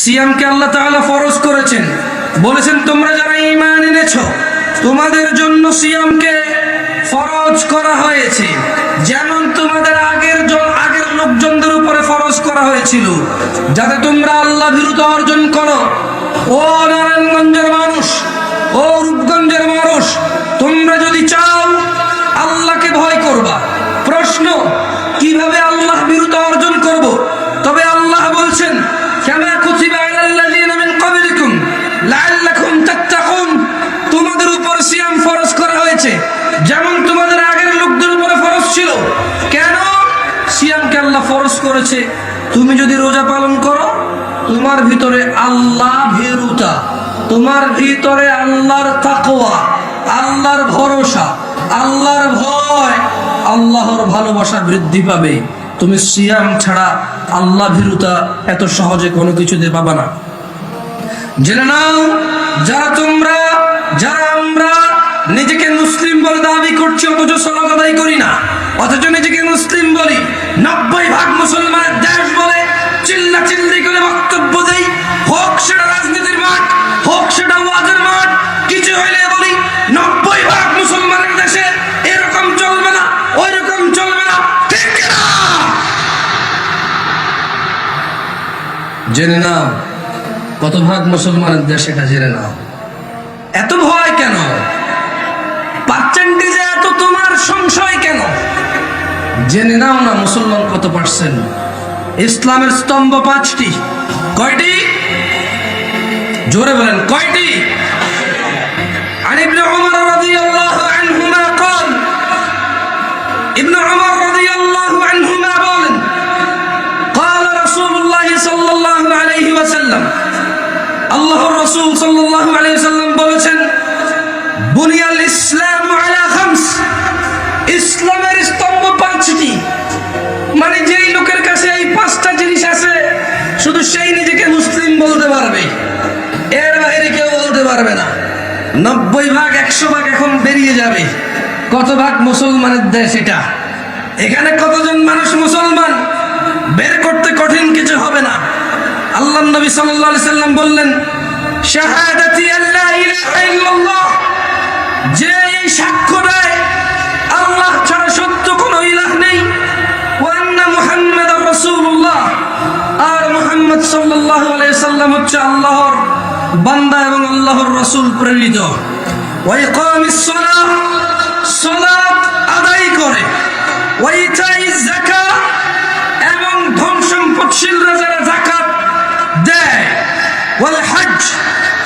সিয়ামকে আল্লাহ তাআলা ফরজ করেছেন। বলেছেন, তোমরা যারা ঈমান এনেছ, তোমাদের জন্য সিয়ামকে ফরজ করা হয়েছে। যেমন তোমাদের আগের আগের লোকজনদের উপরে ফরজ করা হয়েছিল। যাতে তোমরা আল্লাহ বিরুদ্ধ অর্জন করো। ও নারায়ণগঞ্জের মানুষ করেছে, তুমি যদি রোজা পালন করো, তোমার ভিতরে আল্লাহ ভীরুতা। তোমার ভিতরে আল্লাহর তাকওয়া, আল্লাহর ভরসা, আল্লাহর ভয়, আল্লাহর ভালোবাসা বৃদ্ধি পাবে। তুমি সিয়াম ছাড়া আল্লাহ ভীরুতা এত সহজে কোনো কিছুতে পাবা না। জেনে নাও, যারা তোমরা, যারা আমরা নিজেকে মুসলিম বলে দাবি করছি, অথচ আদায় করি না। অথচ নিজেকে মুসলিম বলি, নব্বই ভাগ মুসলমানের দেশ বলে চিল্লা চিল্লি করে বক্তব্য দেই, হোক সেটা রাজনীতির মাঠ, হোক সেটা ওয়াজের মাঠ, কিছু হইলে বলি, নব্বই ভাগ মুসলমানের দেশে এরকম চলবে না ওই রকম চলবে না, ঠিক জেনে নাও, কত ভাগ মুসলমানের দেশ এটা জেনে নাও। এত ভয় কেন? পার্সেন্টেজে এত তোমার সংশয় কেন? জেনে নাও না মুসলমান কত পার্সেন্ট ইসলামের স্তম্ভ পাঁচটি কয়টি জোরে বলেন কয়টি عن ابن عمر رضي الله عنهما قال ابن عمر رضي الله عنهما قال قال رسول الله صلى الله عليه وسلم আল্লাহর রাসূল সাল্লাল্লাহু আলাইহি ওয়াসাল্লাম বলেছেন বুনিয়াল ইসলাম পারবে না। নব্বই ভাগ, একশো ভাগ এখন বেরিয়ে যাবে। কত ভাগ মুসলমানের দেশ এটা? এখানে কতজন মানুষ মুসলমান? বের করতে কঠিন কিছু হবে না। আল্লাহ নবী সাল্লাম বললেন যে এই সাক্ষ্য সাল্লাম হচ্ছে আল্লাহর বান্দা এবং আল্লাহর রাসূল প্রেরিত। সালাত আদায় করে। এবং ধন সম্পদশীলরা যারা জাকাত দেয়। হজ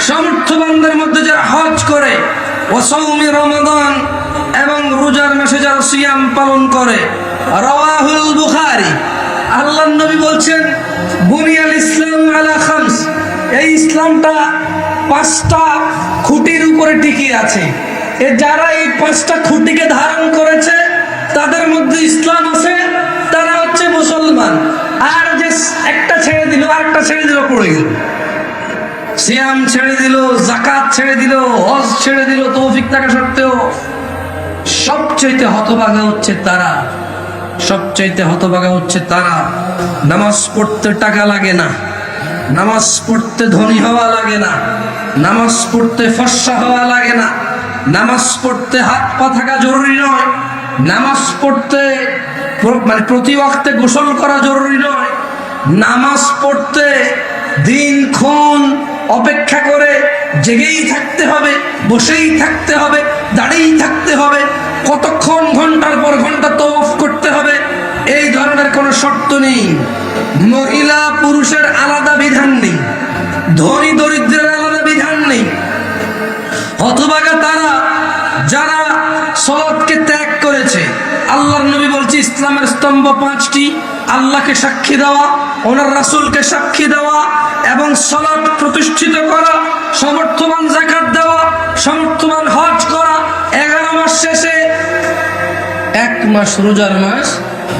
সামর্থ্যবানদের মধ্যে যারা হজ করে। ও সৌমি রমাদান এবং রোজার মাসে যারা সিয়াম পালন করে। রাওয়াহুল বুখারী আল্লাহ নবী বলছেন বুনিয়াল ইসলামটা পাঁচটা খুঁটির উপরে টিকে আছে। এ যারা এই পাঁচটা খুঁটিকে ধারণ করেছে, তাদের মধ্যে ইসলাম আছে, তারা হচ্ছে মুসলমান। আর যে একটা ছেড়ে দিল, আরেকটা ছেড়ে দিল, পড়ে গেল। সিয়াম ছেড়ে দিল জাকাত ছেড়ে দিল, হজ ছেড়ে দিল, তৌফিক থাকা সত্ত্বেও সবচাইতে হতভাগা হচ্ছে তারা। সবচাইতে হতভাগা হচ্ছে তারা। নামাজ পড়তে টাকা লাগে না। নামাজ পড়তে ধনী হওয়া লাগে না। নামাজ পড়তে ফর্সা হওয়া লাগে না। নামাজ পড়তে হাত পা থাকা জরুরি নয়। নামাজ পড়তে মানে প্রতি ওয়াক্তে গোসল করা জরুরি নয়। নামাজ পড়তে দিনক্ষণ অপেক্ষা করে জেগেই থাকতে হবে, বসেই থাকতে হবে, দাঁড়িয়েই থাকতে হবে, কতক্ষণ ঘণ্টার পর ঘণ্টা তওয়াফ করতে হবে, এই ধরনের কোনো শর্ত নেই। পুরুষের আলাদা বিধান নেই। ধনী দরিদ্রের আলাদা বিধান নেই। হতভাগা তারা, যারা সলাদকে ত্যাগ করেছে, আল্লাহর নবী বলছে, ইসলামের স্তম্ভ পাঁচটি, আল্লাহকে সাক্ষী দেওয়া, ওনার রাসূলকে সাক্ষী দেওয়া, এবং সলাদ প্রতিষ্ঠিত করা সমর্থবান জাকাত দেওয়া সমর্থবান হজ করা, এগারো মাস শেষে এক মাস রোজার মাস,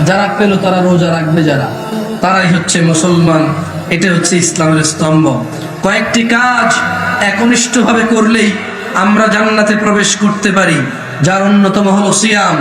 যারা পেল তারা রোজা রাখবে যারা। তারাই হচ্ছে মুসলমান। এটা হচ্ছে ইসলামের স্তম্ভ। কয়েকটি কাজ একনিষ্ঠভাবে করলেই আমরা জান্নাতে প্রবেশ করতে পারি, যার অন্যতম হলো সিয়াম।